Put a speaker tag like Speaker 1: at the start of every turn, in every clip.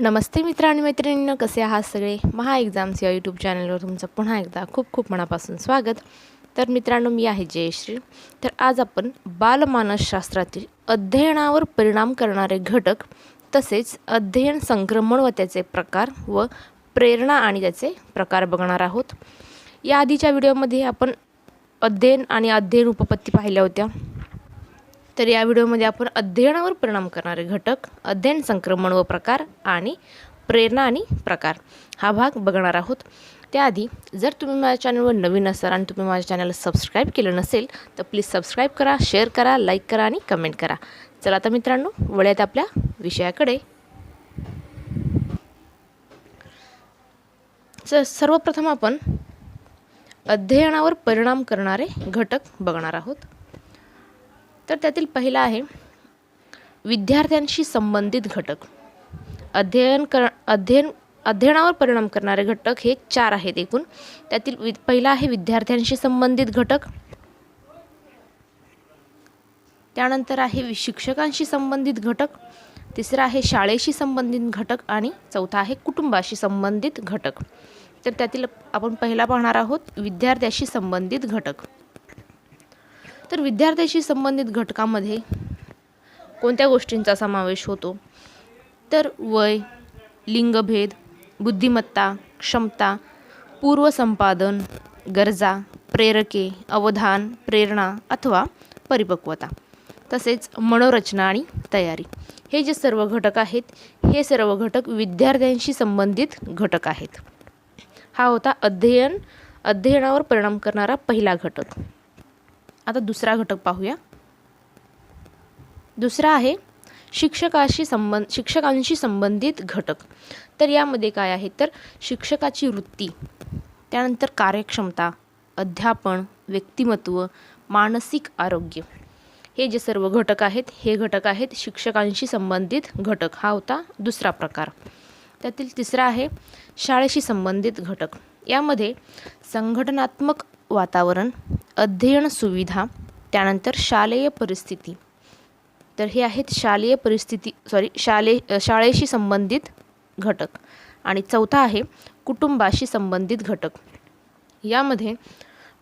Speaker 1: नमस्ते मित्र आणि मैत्रिणींनो कसे आहात सगळे? महा एक्झाम्स या यूट्यूब चॅनलवर तुमचं पुन्हा एकदा खूप खूप मनापासून स्वागत. तर मित्रांनो मी आहे जयश्री. तर आज आपण बालमानसशास्त्रातील अध्ययनावर परिणाम करणारे घटक तसेच अध्ययन संक्रमण व त्याचे प्रकार व प्रेरणा आणि त्याचे प्रकार बघणार आहोत. या आधीच्या व्हिडिओमध्ये आपण अध्ययन आणि अध्ययन उपपत्ती पाहिल्या होत्या. तर या व्हिडिओमध्ये आपण अध्ययनावर परिणाम करणारे घटक अध्ययन संक्रमण व प्रकार आणि प्रेरणा आणि प्रकार हा भाग बघणार आहोत. त्याआधी जर तुम्ही माझ्या चॅनलवर नवीन असाल आणि तुम्ही माझ्या चॅनलला सबस्क्राईब केलं नसेल तर प्लीज सबस्क्राईब करा शेअर करा लाईक करा आणि कमेंट करा. चला आता मित्रांनो वळ्यात आपल्या विषयाकडे. स सर्वप्रथम आपण अध्ययनावर परिणाम करणारे घटक बघणार आहोत. तर त्यातील पहिला आहे विद्यार्थ्यांशी संबंधित घटक. अध्ययन कर अध्ययन अध्ययनावर परिणाम करणारे घटक हे चार आहेत एकूण. त्यातील वि पहिला आहे विद्यार्थ्यांशी संबंधित घटक. त्यानंतर आहे शिक्षकांशी संबंधित घटक. तिसरा आहे शाळेशी संबंधित घटक आणि चौथा आहे कुटुंबाशी संबंधित घटक. तर त्यातील आपण पहिला पाहणार आहोत विद्यार्थ्याशी संबंधित घटक. तर विद्यार्थ्याशी संबंधित घटकामध्ये कोणत्या गोष्टींचा समावेश होतो? तर वय लिंगभेद बुद्धिमत्ता क्षमता पूर्वसंपादन गरजा प्रेरके अवधान प्रेरणा अथवा परिपक्वता तसेच मनोरचना आणि तयारी. हे जे सर्व घटक आहेत हे सर्व घटक विद्यार्थ्यांशी संबंधित घटक आहेत. हा होता अध्ययन अध्ययनावर परिणाम करणारा पहिला घटक. आता दुसरा घटक पाहूया. दुसरा आहे शिक्षकाशी संबंध शिक्षकांशी संबंधित घटक. तर यामध्ये काय आहे? तर शिक्षकाची वृत्ती त्यानंतर कार्यक्षमता अध्यापन व्यक्तिमत्व मानसिक आरोग्य. हे जे सर्व घटक आहेत हे घटक आहेत शिक्षकांशी संबंधित घटक. हा होता दुसरा प्रकार. त्यातील तिसरा आहे शाळेशी संबंधित घटक. यामध्ये संघटनात्मक वातावरण अध्ययन सुविधा त्यानंतर शालेय परिस्थिती. तर हे आहेत शालेय परिस्थिती सॉरी शाले शाळेशी संबंधित घटक. आणि चौथा आहे कुटुंबाशी संबंधित घटक. यामध्ये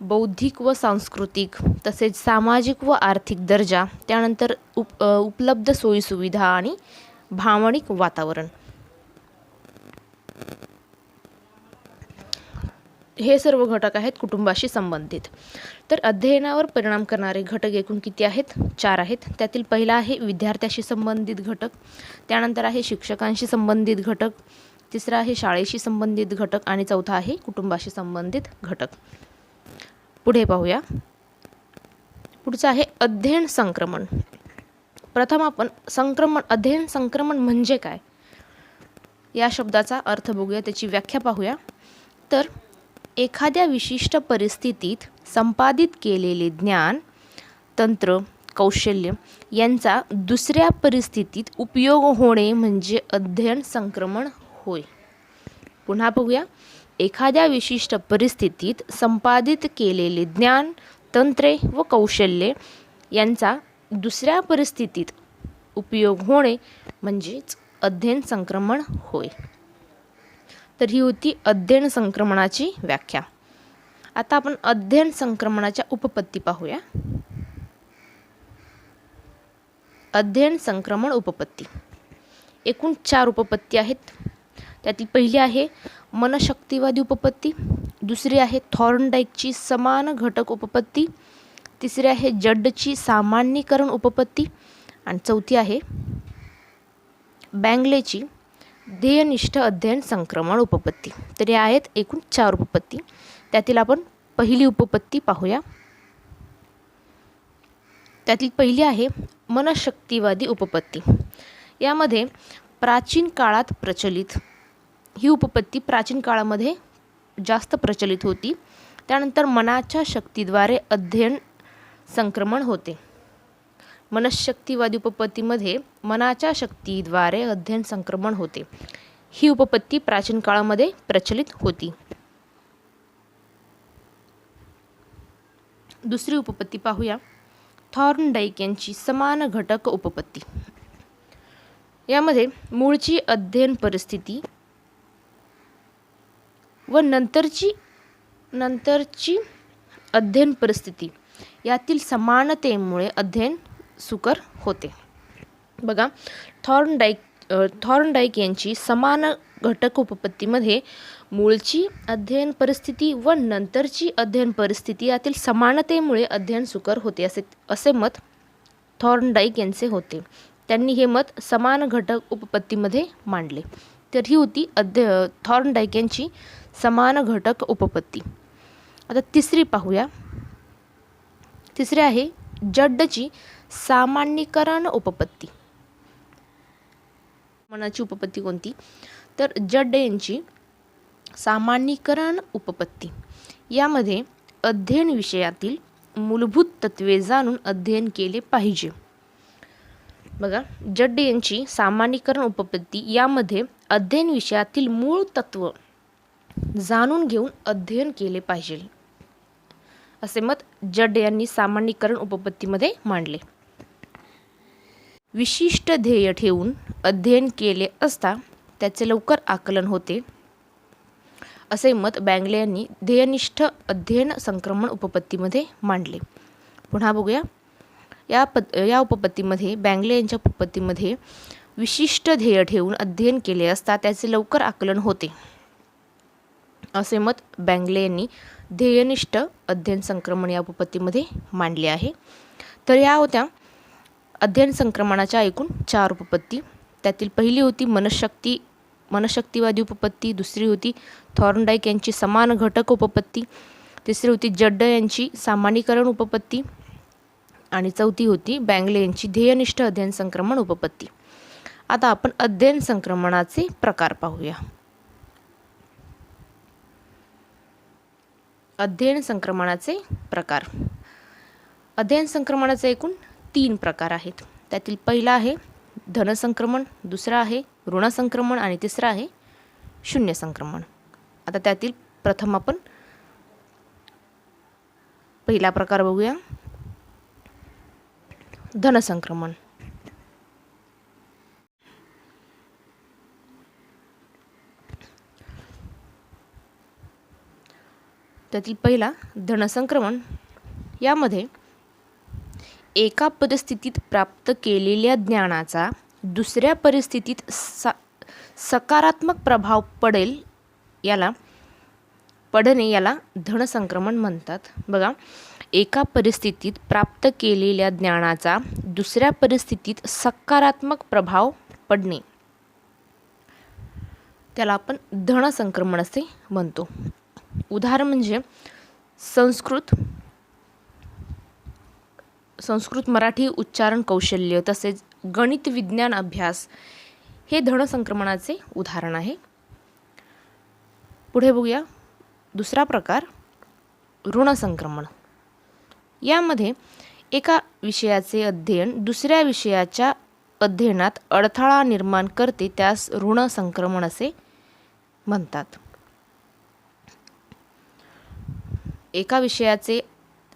Speaker 1: बौद्धिक व सांस्कृतिक तसेच सामाजिक व आर्थिक दर्जा त्यानंतर उप उपलब्ध सोयीसुविधा आणि भावनिक वातावरण. हे सर्व घटक आहेत कुटुंबाशी संबंधित. तर अध्ययनावर परिणाम करणारे घटक एकूण किती आहेत? चार आहेत. त्यातील पहिला आहे विद्यार्थ्याशी संबंधित घटक. त्यानंतर आहे शिक्षकांशी संबंधित घटक. तिसरा आहे शाळेशी संबंधित घटक. आणि चौथा आहे कुटुंबाशी संबंधित घटक. पुढे पाहूया. पुढचं आहे अध्ययन संक्रमण. प्रथम आपण संक्रमण अध्ययन संक्रमण म्हणजे काय? या शब्दाचा अर्थ बघूया. त्याची व्याख्या पाहूया. तर एखाद्या विशिष्ट परिस्थितीत संपादित केलेले ज्ञान तंत्र कौशल्य यांचा दुसऱ्या परिस्थितीत उपयोग होणे म्हणजे अध्ययन संक्रमण होय. पुन्हा बघूया. एखाद्या विशिष्ट परिस्थितीत संपादित केलेले ज्ञान तंत्रे व कौशल्ये यांचा दुसऱ्या परिस्थितीत उपयोग होणे म्हणजेच अध्ययन संक्रमण होय. तर ही होती अध्ययन संक्रमणाची व्याख्या. आता आपण अध्ययन संक्रमणाच्या उपपत्ती पाहूया. अध्ययन संक्रमण उपपत्ती. एकूण चार उपपत्ती आहेत. त्यातील पहिली आहे मनशक्तिवादी उपपत्ती दुसरी आहे थॉर्नडाईकची समान घटक उपपत्ती तिसरी आहे जड्डची सामान्यीकरण उपपत्ती आणि चौथी आहे बँगलेची ध्येयनिष्ठ अध्ययन संक्रमण उपपत्ती. तर या आहेत एकूण चार उपपत्ती. त्यातील आपण पहिली उपपत्ती पाहूया. त्यातील पहिली आहे मनशक्तिवादी उपपत्ती. यामध्ये प्राचीन काळात प्रचलित ही उपपत्ती प्राचीन काळामध्ये जास्त प्रचलित होती. त्यानंतर मनाच्या शक्तीद्वारे अध्ययन संक्रमण होते. मनशक्तिवादी उपपत्तीमध्ये मनाच्या शक्तीद्वारे अध्ययन संक्रमण होते. ही उपपत्ती प्राचीन काळामध्ये प्रचलित होती. दुसरी उपपत्ती पाहूया. थॉर्नडाईक यांची समान घटक उपपत्ती. यामध्ये मूळची अध्ययन परिस्थिती व नंतरची नंतरची अध्ययन परिस्थिती. यातील समानतेमुळे अध्ययन सुकर होते. बघा थॉर्नडाईक थॉर्नडाईक यांची समान घटक उपपत्तीमध्ये मूळची अध्ययन परिस्थिती व नंतरची अध्ययन परिस्थिती यातील समानतेमुळे अध्ययन सुकर होते असे असे मत थॉर्नडाईक यांचे होते. त्यांनी हे मत समान घटक उपपत्तीमध्ये मांडले. तर ही होती अध्य थॉर्नडाईक यांची समान घटक उपपत्ती. आता तिसरी पाहूया. तिसरी आहे जड्डची सामान्यीकरण उपपत्ती. मनाची उपपत्ती कोणती? तर जड्ड यांची सामान्यीकरण उपपत्ती. यामध्ये अध्ययन विषयातील मूलभूत तत्वे जाणून अध्ययन केले पाहिजे. बघा जड्ड यांची सामान्यीकरण उपपत्ती यामध्ये अध्ययन विषयातील मूळ तत्व जाणून घेऊन अध्ययन केले पाहिजे. असे मत जड यांनी सामान्यीकरण उपपत्तीमध्ये मांडले. विशिष्ट ध्येय ठेवून अध्ययन केले असता त्याचे लवकर आकलन होते. असे मत बँगले यांनी ध्येयनिष्ठ अध्ययन संक्रमण उपपत्तीमध्ये मांडले. पुन्हा बघूया. या पद या उपपत्तीमध्ये बँगले यांच्या उपपत्तीमध्ये विशिष्ट ध्येय ठेवून अध्ययन केले असता त्याचे लवकर आकलन होते. असे मत बँगले यांनी ध्येयनिष्ठ अध्ययन संक्रमण या उपपत्तीमध्ये मांडले आहे. तर या होत्या अध्ययन संक्रमणाच्या एकूण चार उपपत्ती. त्यातील पहिली होती मनशक्ती मनशक्तिवादी उपपत्ती दुसरी होती थॉर्नडाईक यांची समान घटक उपपत्ती तिसरी होती जड्ड यांची सामान्यीकरण उपपत्ती आणि चौथी होती बँगले यांची ध्येयनिष्ठ अध्ययन संक्रमण उपपत्ती. आता आपण अध्ययन संक्रमणाचे प्रकार पाहूया. अध्ययन संक्रमणाचे प्रकार. अध्ययन संक्रमणाचे एकूण तीन प्रकार आहेत. त्यातील पहिला आहे धनसंक्रमण दुसरा आहे ऋणसंक्रमण आणि तिसरा आहे शून्य संक्रमण. आता त्यातील प्रथम आपण पहिला प्रकार बघूया. धनसंक्रमण त्यातील पहिला धनसंक्रमण यामध्ये एका परिस्थितीत प्राप्त केलेल्या ज्ञानाचा दुसऱ्या परिस्थितीत सा सकारात्मक प्रभाव पडेल याला पडणे याला धनसंक्रमण म्हणतात. बघा एका परिस्थितीत प्राप्त केलेल्या ज्ञानाचा दुसऱ्या परिस्थितीत सकारात्मक प्रभाव पडणे. त्याला आपण धनसंक्रमण असे म्हणतो. उदाहरण म्हणजे संस्कृत संस्कृत मराठी उच्चारण कौशल्य तसेच गणित विज्ञान अभ्यास हे धनसंक्रमणाचे उदाहरण आहे. पुढे बघूया. दुसरा प्रकार ऋणसंक्रमण यामध्ये एका विषयाचे अध्ययन दुसऱ्या विषयाच्या अध्ययनात अडथळा निर्माण करते त्यास ऋणसंक्रमण असे म्हणतात. एका विषयाचे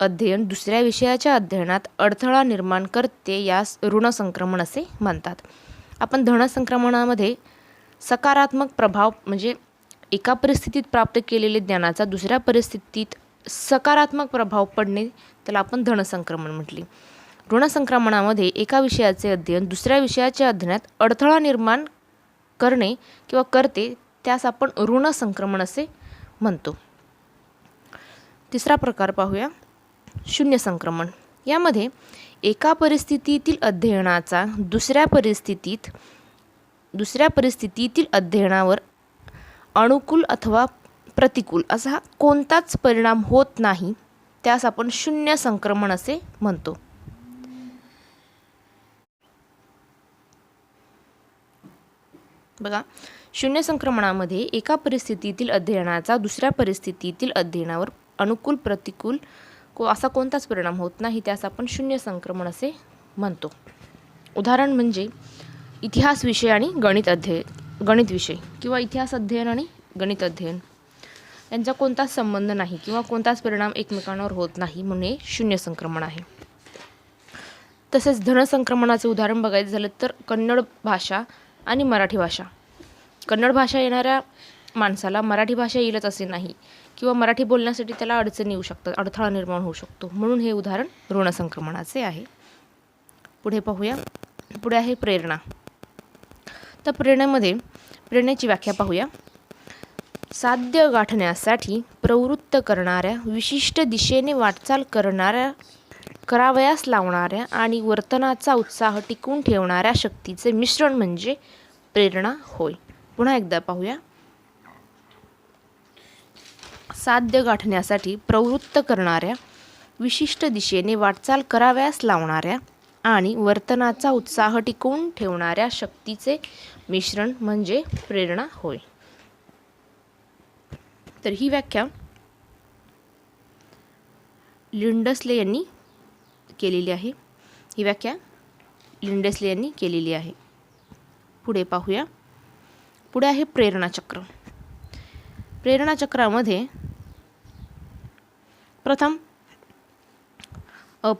Speaker 1: अध्ययन दुसऱ्या विषयाच्या अध्ययनात अडथळा निर्माण करते यास ऋणसंक्रमण असे म्हणतात. आपण धनसंक्रमणामध्ये सकारात्मक प्रभाव म्हणजे एका परिस्थितीत प्राप्त केलेले ज्ञानाचा दुसऱ्या परिस्थितीत सकारात्मक प्रभाव पडणे त्याला आपण धनसंक्रमण म्हटले. ऋणसंक्रमणामध्ये एका विषयाचे अध्ययन दुसऱ्या विषयाच्या अध्ययनात अडथळा निर्माण करणे किंवा करते त्यास आपण ऋणसंक्रमण असे म्हणतो. तिसरा प्रकार पाहूया. शून्य संक्रमण. यामध्ये एका परिस्थितीतील अध्ययनाचा दुसऱ्या परिस्थितीत दुसऱ्या परिस्थितीतील अध्ययनावर अनुकूल अथवा प्रतिकूल असा कोणताच परिणाम होत नाही त्यास आपण शून्य संक्रमण असे म्हणतो. बघा शून्य संक्रमणामध्ये एका परिस्थितीतील अध्ययनाचा दुसऱ्या परिस्थितीतील अध्ययनावर अनुकूल प्रतिकूल को असा कोणताच परिणाम होत नाही त्यास आपण शून्य संक्रमण असे म्हणतो. उदाहरण म्हणजे इतिहास विषय आणि गणित अध्ययन गणित विषय किंवा इतिहास अध्ययन आणि गणित अध्ययन. यांचा कोणताच संबंध नाही किंवा कोणताच परिणाम एकमेकांवर होत नाही म्हणून हे शून्य संक्रमण आहे. तसेच धनसंक्रमणाचे उदाहरण बघायचं झालं तर कन्नड भाषा आणि मराठी भाषा. कन्नड भाषा येणाऱ्या माणसाला मराठी भाषा येईलच असे नाही. किंवा मराठी बोलण्यासाठी त्याला अडचणी येऊ शकतात अडथळा निर्माण होऊ शकतो. म्हणून हे उदाहरण ऋणसंक्रमणाचे आहे. पुढे पाहूया. पुढे आहे प्रेरणा. तर प्रेरणेमध्ये प्रेरणेची व्याख्या पाहूया. साध्य गाठण्यासाठी प्रवृत्त करणाऱ्या विशिष्ट दिशेने वाटचाल करणाऱ्या करावयास लावणाऱ्या आणि वर्तनाचा उत्साह टिकवून ठेवणाऱ्या शक्तीचे मिश्रण म्हणजे प्रेरणा होय. पुन्हा एकदा पाहूया. साध्य गाठण्यासाठी प्रवृत्त करणाऱ्या विशिष्ट दिशेने वाटचाल कराव्यास लावणाऱ्या आणि वर्तनाचा उत्साह टिकवून ठेवणाऱ्या शक्तीचे मिश्रण म्हणजे प्रेरणा होय. तर ही व्याख्या लिंडसले यांनी केलेली आहे. ही व्याख्या लिंडसले यांनी केलेली आहे. पुढे पाहूया. पुढे आहे प्रेरणाचक्र प्रेरणाचक्रामध्ये प्रथम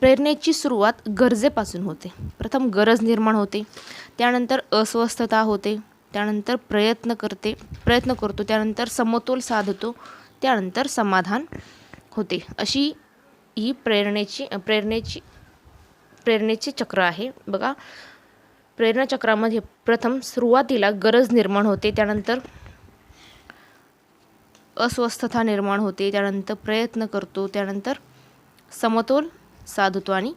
Speaker 1: प्रेरणेची सुरुवात गरजेपासून होते. प्रथम गरज निर्माण होते त्यानंतर अस्वस्थता होते त्यानंतर प्रयत्न करते प्रयत्न करतो त्यानंतर समतोल साधतो त्यानंतर समाधान होते. अशी ही प्रेरणेची प्रेरणेची प्रेरणेचे चक्र आहे. बघा प्रेरणाचक्रामध्ये प्रथम सुरुवातीला गरज निर्माण होते त्यानंतर अस्वस्थता निर्माण होते त्यानंतर प्रयत्न करतो त्यानंतर समतोल साधतो आणि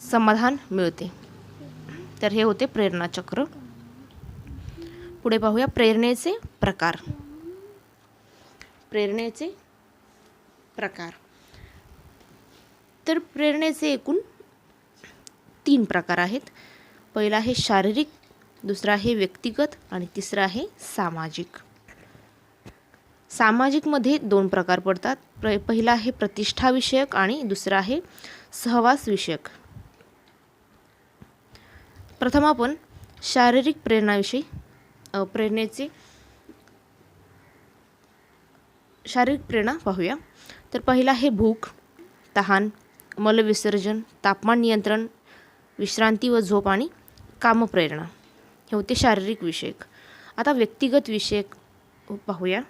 Speaker 1: समाधान मिळते. तर हे होते प्रेरणाचक्र पुढे पाहूया प्रेरणेचे प्रकार. प्रेरणेचे प्रकार. तर प्रेरणेचे एकूण तीन प्रकार आहेत. पहिला आहे शारीरिक दुसरा आहे व्यक्तिगत आणि तिसरा आहे सामाजिक. सामाजिकमध्ये दोन प्रकार पडतात. प्र पहिला आहे प्रतिष्ठाविषयक आणि दुसरा आहे सहवास विषयक प्रथम आपण शारीरिक प्रेरणाविषयी प्रेरणेचे शारीरिक प्रेरणा पाहूया. तर पहिला आहे भूक तहान मलविसर्जन तापमान नियंत्रण विश्रांती व झोप आणि कामप्रेरणा. हे होते शारीरिक विषयक. आता व्यक्तिगत विषयक पाहूया.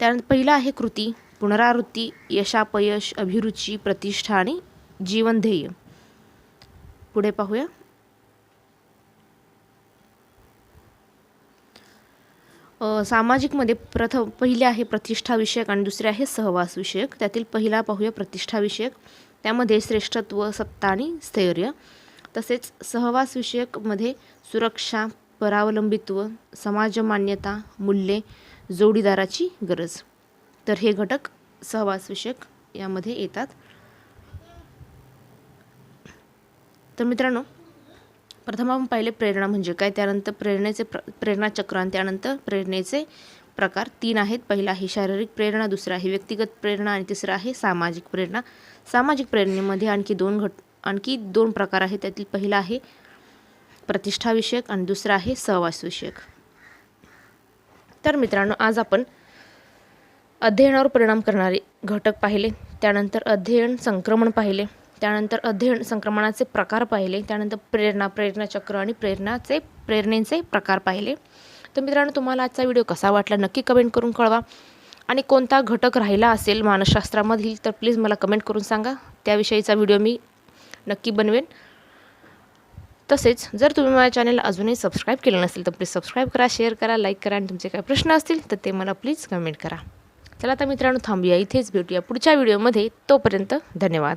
Speaker 1: त्यानंतर पहिला आहे कृती पुनरावृत्ती यशापयश अभिरुची प्रतिष्ठा आणि जीवनध्येय पुढे पाहूया. सामाजिकमध्ये प्रथम पहिले आहे प्रतिष्ठाविषयक आणि दुसरे आहे सहवास विषयक. त्यातील पहिला पाहूया प्रतिष्ठाविषयक त्यामध्ये श्रेष्ठत्व सत्ता आणि स्थैर्य. तसेच सहवास विषयकमध्ये सुरक्षा परावलंबित्व समाजमान्यता मूल्ये जोडीदाराची गरज. तर हे घटक सहवासविषयक यामध्ये येतात. तर मित्रांनो प्रथम आपण पाहिले प्रेरणा म्हणजे काय? त्यानंतर प्रेरणेचे प्र प्रेरणाचक्र आणि त्यानंतर प्रेरणेचे प्रकार तीन आहेत. पहिला आहे शारीरिक प्रेरणा दुसरा आहे व्यक्तिगत प्रेरणा आणि तिसरा आहे सामाजिक प्रेरणा. सामाजिक प्रेरणेमध्ये आणखी दोन घट आणखी दोन प्रकार आहेत. त्यातील पहिला आहे प्रतिष्ठाविषयक आणि दुसरा आहे सहवासविषयक. तर मित्रांनो आज आपण अध्ययनावर परिणाम करणारे घटक पाहिले त्यानंतर अध्ययन संक्रमण पाहिले त्यानंतर अध्ययन संक्रमणाचे प्रकार पाहिले त्यानंतर प्रेरणा प्रेरणाचक्र आणि प्रेरणाचे प्रेरणेचे प्रकार पाहिले. तर मित्रांनो तुम्हाला आजचा व्हिडिओ कसा वाटला नक्की कमेंट करून कळवा. आणि कोणता घटक राहिला असेल मानसशास्त्रामधील तर प्लीज मला कमेंट करून सांगा. त्याविषयीचा व्हिडिओ मी नक्की बनवेन. तसेच जर तुम्ही माझ्या चॅनलला अजूनही सबस्क्राईब केलं नसेल तर प्लीज सबस्क्राईब करा शेअर करा लाईक करा आणि तुमचे काही प्रश्न असतील तर ते मला प्लीज कमेंट करा. चला आता मित्रांनो थांबूया. इथेच भेटूया पुढच्या व्हिडिओमध्ये तोपर्यंत धन्यवाद.